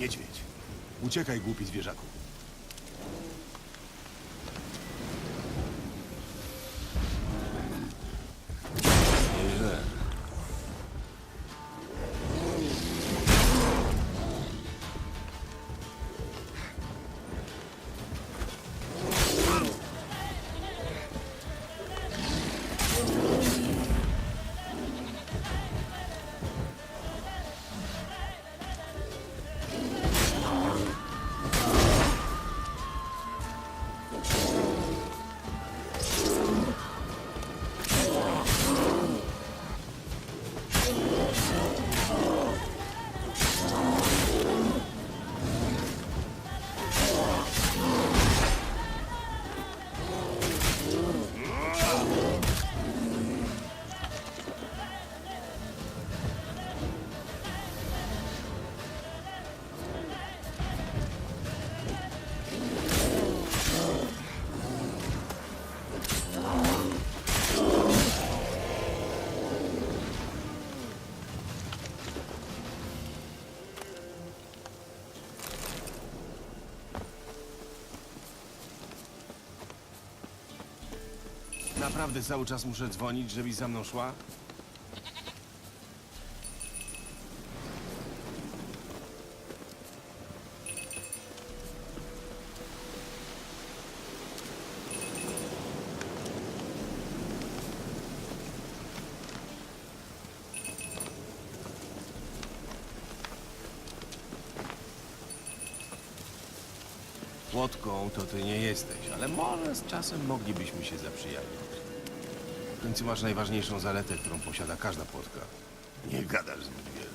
Niedźwiedź. Uciekaj, głupi zwierzaku. Naprawdę cały czas muszę dzwonić, żebyś za mną szła? Płotką to ty nie jesteś, ale może z czasem moglibyśmy się zaprzyjaźnić. W końcu masz najważniejszą zaletę, którą posiada każda płotka. Nie gadasz zbyt wiele.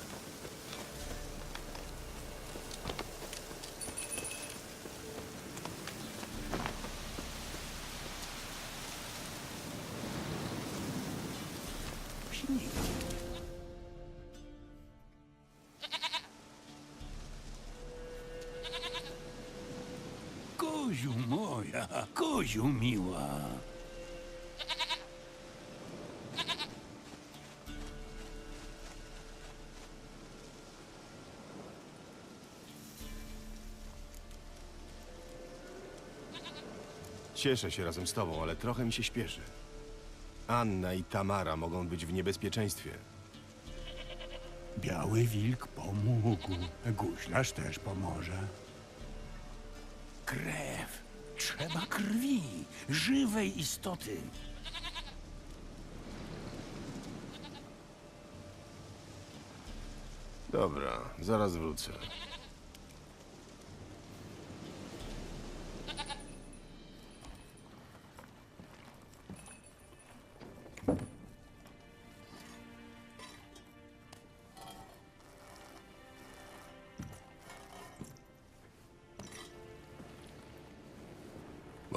Koziu moja, koziu miła. Cieszę się razem z tobą, ale trochę mi się śpieszy. Anna i Tamara mogą być w niebezpieczeństwie. Biały wilk pomógł, guślarz też pomoże. Krew. Trzeba krwi, żywej istoty. Dobra, zaraz wrócę.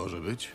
Może być?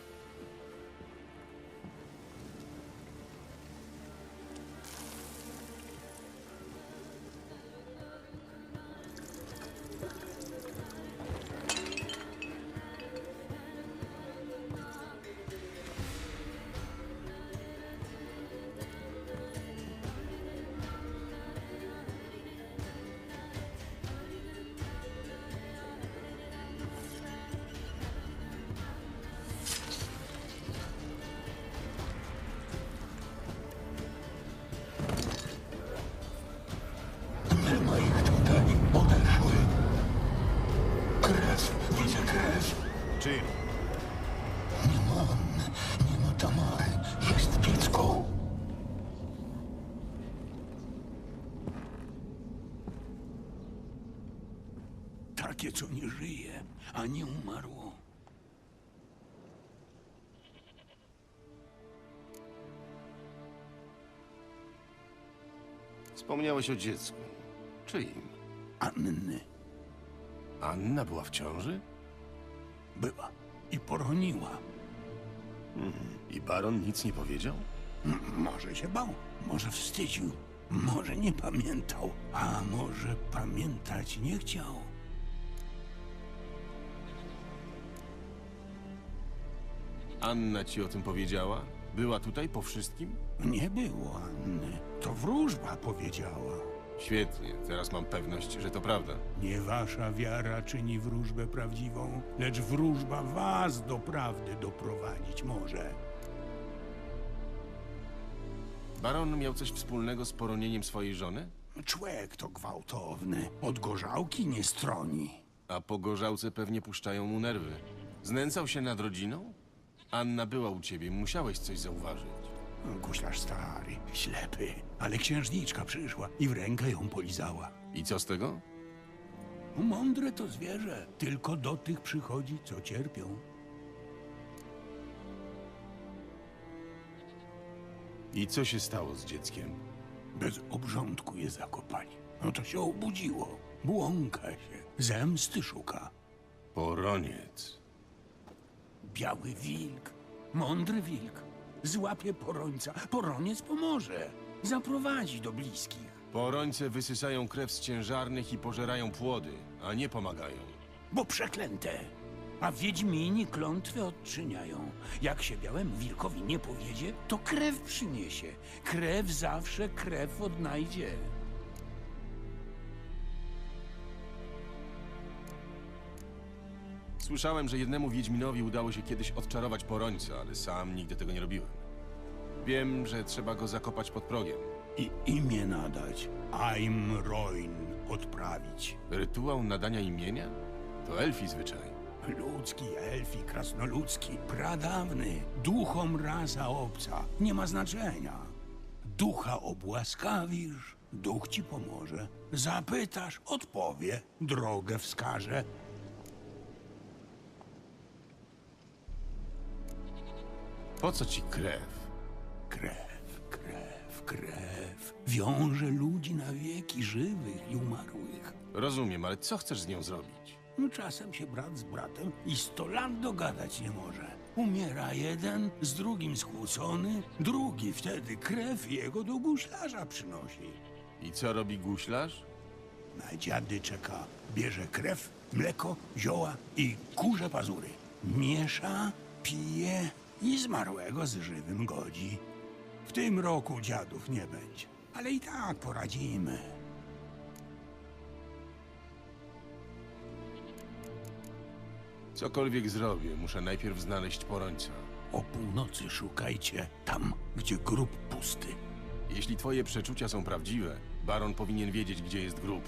Takie, co nie żyje, a nie umarło. Wspomniałeś o dziecku. Czyim? Anny Anna była w ciąży? była i poroniła. I baron nic nie powiedział? M- Może się bał, może wstydził, może nie pamiętał, a może pamiętać nie chciał. Anna ci o tym powiedziała? Była tutaj po wszystkim? Nie było Anny, to wróżba powiedziała. Świetnie, teraz mam pewność, że to prawda. Nie wasza wiara czyni wróżbę prawdziwą, lecz wróżba was do prawdy doprowadzić może. Baron miał coś wspólnego z poronieniem swojej żony? Człek to gwałtowny, od gorzałki nie stroni. A po gorzałce pewnie puszczają mu nerwy. Znęcał się nad rodziną? Anna była u ciebie, musiałeś coś zauważyć. Guślarz stary, ślepy, ale księżniczka przyszła i w rękę ją polizała. I co z tego? Mądre to zwierzę, tylko do tych przychodzi, co cierpią. I co się stało z dzieckiem? Bez obrządku je zakopali. No to się obudziło, błąka się, zemsty szuka. Poroniec. Biały wilk, mądry wilk, złapie porońca, poroniec pomoże, zaprowadzi do bliskich. Porońce wysysają krew z ciężarnych i pożerają płody, a nie pomagają. bo przeklęte. A wiedźmini klątwy odczyniają. Jak się białemu wilkowi nie powiedzie, to krew przyniesie. Krew zawsze krew odnajdzie. Słyszałem, że jednemu Wiedźminowi udało się kiedyś odczarować porońca, ale sam nigdy tego nie robiłem. Wiem, że trzeba go zakopać pod progiem. I imię nadać. Aim Roin odprawić. Rytuał nadania imienia? To elfi zwyczaj. Ludzki, elfi, krasnoludzki, pradawny, duchom rasa obca. Nie ma znaczenia. Ducha obłaskawisz, duch ci pomoże. Zapytasz, odpowie, drogę wskaże. Po co ci krew? Krew, krew, krew. Wiąże ludzi na wieki żywych i umarłych. Rozumiem, ale co chcesz z nią zrobić? No czasem się brat z bratem i sto lat dogadać nie może. Umiera jeden, z drugim skłócony, drugi wtedy krew jego do guślarza przynosi. I co robi guślarz? Na dziady czeka, bierze krew, mleko, zioła i kurze pazury. Miesza, pije i zmarłego z żywym godzi. W tym roku dziadów nie będzie, ale i tak poradzimy. Cokolwiek zrobię, muszę najpierw znaleźć porońca. O północy szukajcie tam, gdzie grób pusty. Jeśli twoje przeczucia są prawdziwe, baron powinien wiedzieć, gdzie jest grób.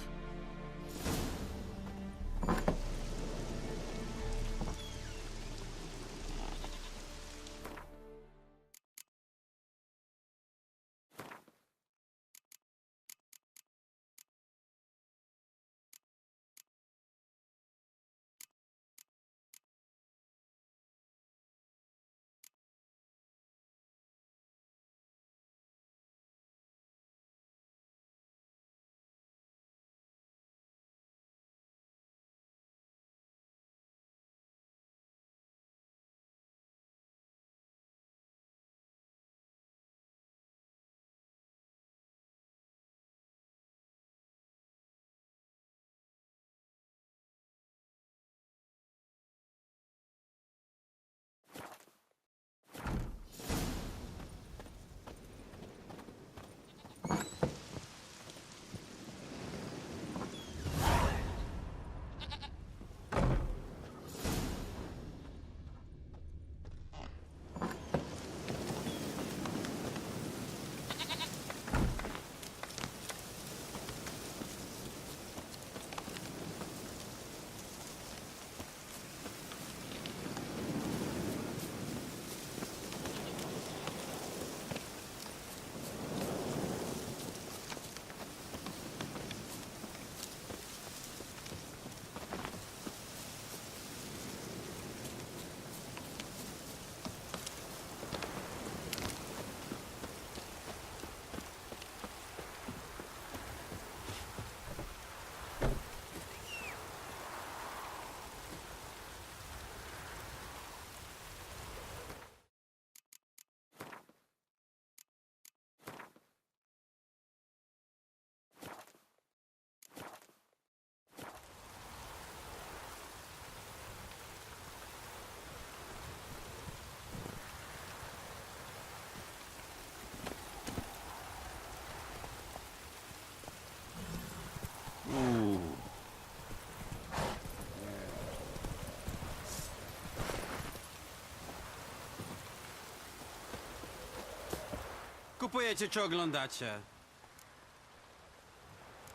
Kupujecie czy oglądacie?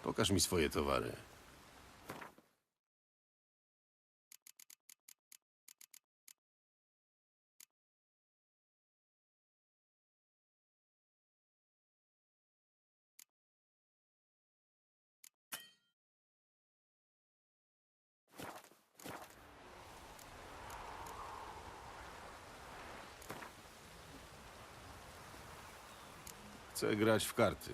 Pokaż mi swoje towary. Grać w karty.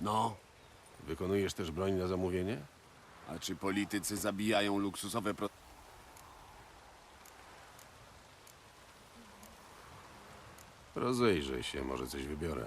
No, Wykonujesz też broń na zamówienie? a czy politycy zabijają luksusowe pro... Rozejrzę się, może coś wybiorę.